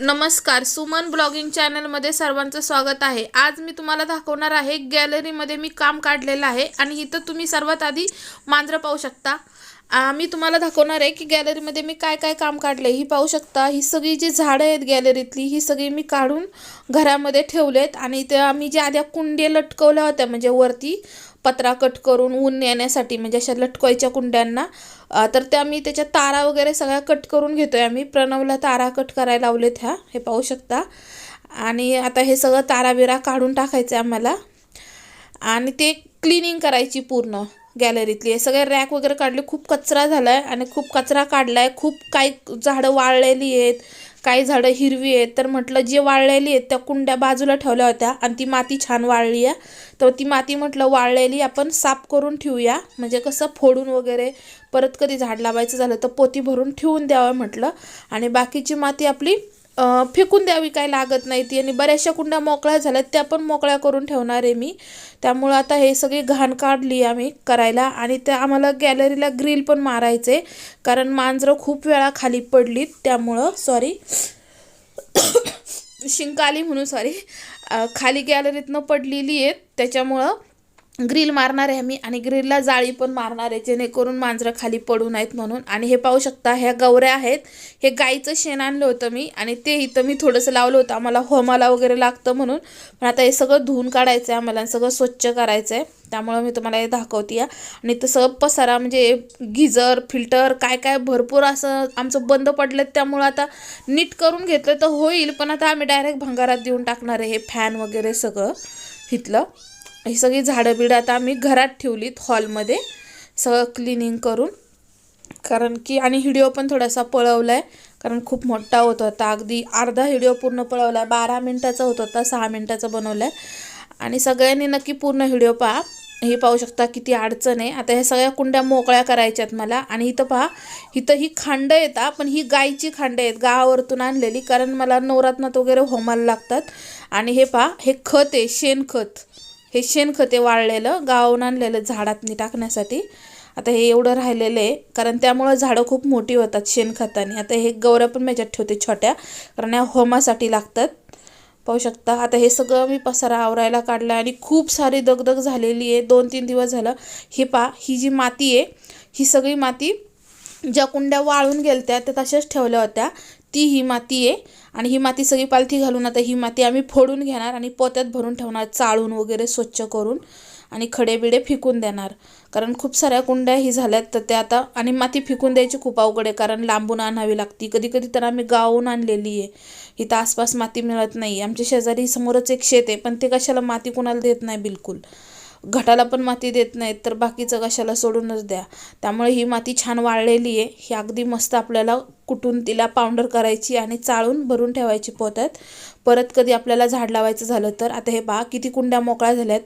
नमस्कार सुमन ब्लॉगिंग चॅनलमध्ये सर्वांचं स्वागत आहे. आज मी तुम्हाला दाखवणार आहे गॅलरीमध्ये मी काम काढलेलं आहे आणि इथं तुम्ही सर्वात आधी मांजरं पाहू शकता. मी तुम्हाला दाखवणार आहे की गॅलरीमध्ये मी काय काय काम काढले ही पाहू शकता. ही सगळी जी झाडं आहेत गॅलरीतली ही सगळी मी काढून घरामध्ये ठेवलेत आणि त्या आम्ही ज्या आधी कुंडे लटकवल्या होत्या म्हणजे वरती पत्रा कट करून ऊन येण्यासाठी म्हणजे अशा लटकवायच्या कुंड्यांना. तर त्या मी त्याच्या तारा वगैरे सगळ्या कट करून घेतो आहे आम्ही. प्रणवला तारा कट करायला लावलेत ह्या हे पाहू शकता. आणि आता हे सगळं ताराबिरा काढून टाकायचं आहे आम्हाला. आणि ते क्लिनिंग करायची पूर्ण गॅलरीतली. हे सगळे रॅक वगैरे काढले खूप कचरा झाला आहे आणि खूप कचरा काढला आहे खूप काही झाडं वाळलेली आहेत. काही झाडं हिरवी आहेत? तर म्हटलं जे वाळलेली आहेत त्या कुंड्या बाजूला ठेवल्या होत्या आणि ती माती छान वाळली आहे. तर ती माती म्हटलं वाळलेली आपण साफ करून ठेवूया म्हणजे कसं फोडून वगैरे परत कधी झाड लावायचं झालं तर पोती भरून ठेवून द्यावं म्हटलं. आणि बाकीची माती आपली फेकून द्यावी काय लागत नाही ती. आणि बऱ्याचशा कुंड्या मोकळ्या झाल्यात त्या पण मोकळ्या करून ठेवणार आहे मी. त्यामुळं आता हे सगळी घाण काढली आम्ही करायला. आणि त्या आम्हाला गॅलरीला ग्रिल पण मारायचे कारण मांजरं खूप वेळा खाली पडलीत त्यामुळं सॉरी शिंकाली म्हणून सॉरी खाली गॅलरीतनं पडलेली आहेत त्याच्यामुळं ग्रिल मारणार आहे आम्ही आणि ग्रिलला जाळी पण मारणार आहे जेणेकरून मांजरं खाली पडू नयेत म्हणून. आणि हे पाहू शकता ह्या गवऱ्या आहेत. हे गाईचं शेण आणलं होतं मी आणि ते इथं मी थोडंसं लावलं होतं. आम्हाला होमाला वगैरे लागतं म्हणून. पण आता हे सगळं धुवून काढायचं आहे आम्हाला सगळं स्वच्छ करायचं आहे त्यामुळं मी तुम्हाला हे दाखवते. आणि तसं सगळं पसारा म्हणजे गिझर फिल्टर काय काय भरपूर असं आमचं बंद पडलं त्यामुळं आता नीट करून घेतलं तर होईल. पण आता आम्ही डायरेक्ट भंगारात देऊन टाकणार आहे हे फॅन वगैरे सगळं इथलं. ही सगळी झाडं बिडं आता आम्ही घरात ठेवलीत हॉलमध्ये. सगळं क्लिनिंग करून. कारण की आणि हिडिओ पण थोडासा पळवला आहे कारण खूप मोठा होत होता. अगदी अर्धा हिडिओ पूर्ण पळवला. आहे बारा मिनटाचा होत होता. सहा मिनटाचा बनवला आहे आणि सगळ्यांनी नक्की पूर्ण हिडिओ पहा. हे पाहू शकता किती अडचण आहे. आता ह्या सगळ्या कुंड्या मोकळ्या करायच्यात मला. आणि इथं पहा. इथं ही खांड येतात पण ही गायची खांड आहेत. गावावरतून आणलेली. कारण मला नवरात्नात वगैरे होमायला लागतात. आणि हे पहा. हे खत आहे. शेणखत. हे शेणखत आहे वाळलेलं गावाहून आणलेलं झाडातनी टाकण्यासाठी. आता हे एवढं राहिलेलं आहे कारण त्यामुळं झाडं खूप मोठी होतात शेणखताने. आता हे गौऱ्या पण माझ्यात ठेवते छोट्या कारण या होमासाठी लागतात. पाहू शकता आता हे सगळं मी पसारा आवरायला काढला आणि खूप सारी दगदग झालेली आहे. दोन तीन दिवस झालं. हे पा ही जी माती आहे ही सगळी माती ज्या कुंड्या वाळून गेलत्या त्या तशाच ठेवल्या होत्या. ती ही माती आहे आणि ही माती सगळी पालथी घालून आता ही माती आम्ही फोडून घेणार आणि पोत्यात भरून ठेवणार चाळून वगैरे स्वच्छ करून आणि खडे बिडे फेकून देणार. कारण खूप साऱ्या कुंड्या ही झाल्यात तर त्या आता आणि माती फेकून द्यायची खूप अवघड आहे कारण लांबून आणावी लागती. कधी कधी तर आम्ही गावून आणलेली आहे. इथं आसपास माती मिळत नाही. आमच्या शेजारी समोरच एक शेत आहे पण ते कशाला माती कुणाला देत नाही बिलकुल. घटाला पण माती देत नाहीत तर बाकीचं कशाला सोडूनच द्या. त्यामुळे ही माती छान वाळलेली आहे. ही अगदी मस्त आपल्याला कुटून तिला पावडर करायची आणि चाळून भरून ठेवायची पोत्यात. परत कधी आपल्याला झाड लावायचं झालं तर. आता हे पहा किती कुंड्या मोकळ्या झाल्यात.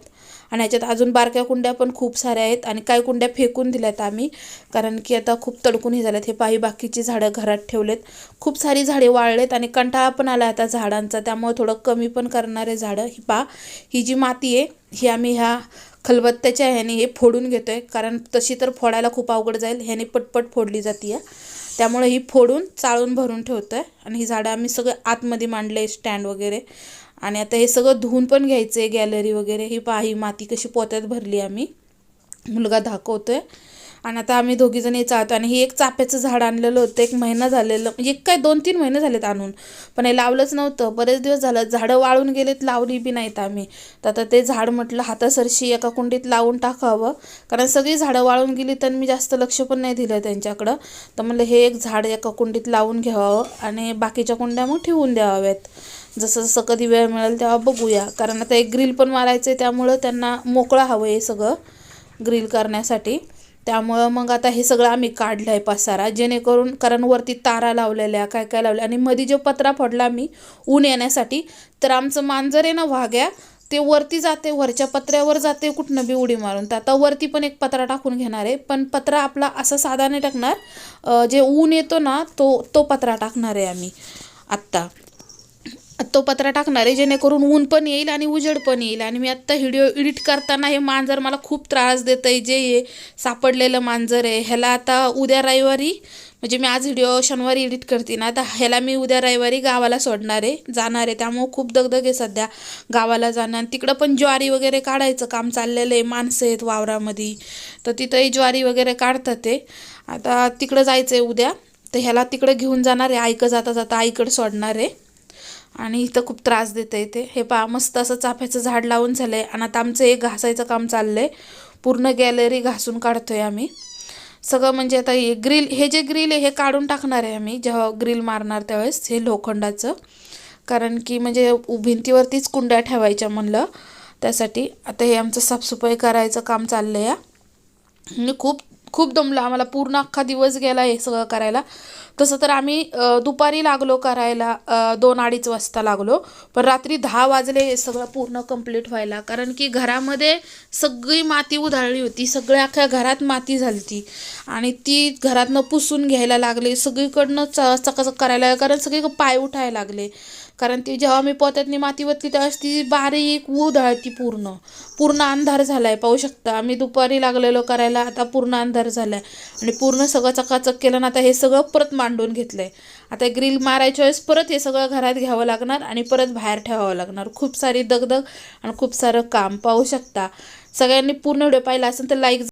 आणि ह्याच्यात अजून बारक्या कुंड्या पण खूप साऱ्या आहेत आणि काही कुंड्या फेकून दिल्यात आम्ही. कारण की आता खूप तडकून हे झाल्यात. हे पाही बाकीची झाडं घरात ठेवलेत. खूप सारी झाडे वाळलेत आणि कंटाळा पण आला आता झाडांचा. त्यामुळे थोडं कमी पण करणारे झाडं. ही पहा ही जी माती आहे ही आम्ही ह्या खलबत्त्याच्या ह्याने हे फोडून घेतो आहे कारण तशी तर फोडायला खूप अवघड जाईल. ह्याने पटपट फोडली जाते त्यामुळे ही फोडून चाळून भरून ठेवतो आहे आणि ही झाडं आम्ही सगळं आतमध्ये मांडले स्टँड वगैरे. आणि आता हे सगळं धुवून पण घ्यायचं आहे गॅलरी वगैरे. ही पहा ही माती कशी पोत्यात भरली आम्ही. मुलगा दाखवतो आहे आणि आता आम्ही दोघीजणी चालतो आणि हे एक चाफ्याचं झाड आणलेलं होतं एक महिना झालेलं म्हणजे एक काय दोन तीन महिने झालेत आणून. पण हे लावलंच नव्हतं बरेच दिवस झालं झाडं वाळून गेलेत लावली बी नाहीत आम्ही. तर आता ते झाड म्हटलं हातासरशी एका कुंडीत लावून टाकावं. कारण सगळी झाडं वाळून गेली तर मी जास्त लक्ष पण नाही दिलं त्यांच्याकडं. तर म्हणलं हे एक झाड एका कुंडीत लावून घ्यावं आणि बाकीच्या कुंड्या मग ठेवून द्याव्यात. जसं जसं कधी वेळ मिळेल तेव्हा बघूया. कारण आता एक ग्रिल पण मारायचं आहे त्यामुळं त्यांना मोकळं हवं आहे सगळं ग्रिल करण्यासाठी. त्यामुळं मग आता हे सगळं आम्ही काढलं आहे पसारा जेणेकरून कारण वरती तारा लावलेल्या काय काय लावल्या आणि मध्ये जो पत्रा पडला मी ऊन येण्यासाठी तर आमचं मांजर आहे ना वाघ्या ते वरती जाते वरच्या पत्र्यावर जाते कुठनं बी उडी मारून. तर आता वरती पण एक पत्रा टाकून घेणार आहे पण पत्रा आपला असा साधा नाही टाकणार जे ऊन येतो ना तो तो पत्रा टाकणार आहे आम्ही आत्ता. तो पत्रा टाकणार आहे जेणेकरून ऊन पण येईल आणि उजेड पण येईल. आणि मी आत्ता व्हिडिओ एडिट करताना हे मांजर मला खूप त्रास देत आहे जे हे सापडलेलं मांजर आहे ह्याला आता उद्या रविवारी म्हणजे मी आज व्हिडिओ शनिवारी एडिट करते ना आता ह्याला मी उद्या रविवारी गावाला सोडणार आहे जाणार आहे. त्यामुळं खूप दगदग आहे सध्या गावाला जाणं. आणि तिकडं पण ज्वारी वगैरे काढायचं काम चाललेलं आहे माणसं आहेत वावरामध्ये. तर तिथंही ज्वारी वगैरे काढतात ते. आता तिकडं जायचं आहे उद्या तर ह्याला तिकडं घेऊन जाणार आहे ऐकं जाता जाता आईकडं सोडणार आहे. आणि इथं खूप त्रास देतं आहे ते. हे पा मस्त असं चाफ्याचं झाड लावून झालं आहे आणि आता आमचं एक घासायचं काम चाललं आहे पूर्ण गॅलरी घासून काढतो आहे आम्ही. सगळं म्हणजे आता हे ग्रिल हे जे ग्रिल आहे हे काढून टाकणार आहे आम्ही जेव्हा ग्रिल मारणार त्यावेळेस हे लोखंडाचं. कारण की म्हणजे उ- भिंतीवरतीच कुंड्या ठेवायच्या म्हणलं त्यासाठी. आता हे आमचं साफसफाई करायचं काम चाललं आहे आणि खूप खूप दमलं. आम्हाला पूर्ण अख्खा दिवस गेला हे सगळं करायला. तसं तर आम्ही दुपारी लागलो करायला दोन अडीच वाजता लागलो. पण रात्री दहा वाजले हे सगळं पूर्ण कंप्लीट व्हायला. कारण की घरामध्ये सगळी माती उधळली होती. सगळ्या अख्ख्या घरात माती झाली ती आणि ती घरातनं पुसून घ्यायला लागले. सगळीकडनं च चकाचक करायला कारण सगळीकडं पाय उठायला लागले. कारण ती जेव्हा मी पोत्यातनी माती वतली तेव्हाच ती बारीक उधळती पूर्ण. पूर्ण अंधार झाला आहे पाहू शकता. आम्ही दुपारी लागलेलो करायला आता पूर्ण अंधार झाला आहे आणि पूर्ण सगळं चकाचक केलं ना आता हे सगळं परत मांडून घेतलं आहे आता ग्रिल मारायच्या वेळेस परत हे सगळं घरात घ्यावं लागणार आणि परत बाहेर ठेवावं लागणार. खूप सारी दगदग आणि खूप सारं काम पाहू शकता. सगळ्यांनी पूर्ण व्हिडिओ पाहिला असेल तर लाईक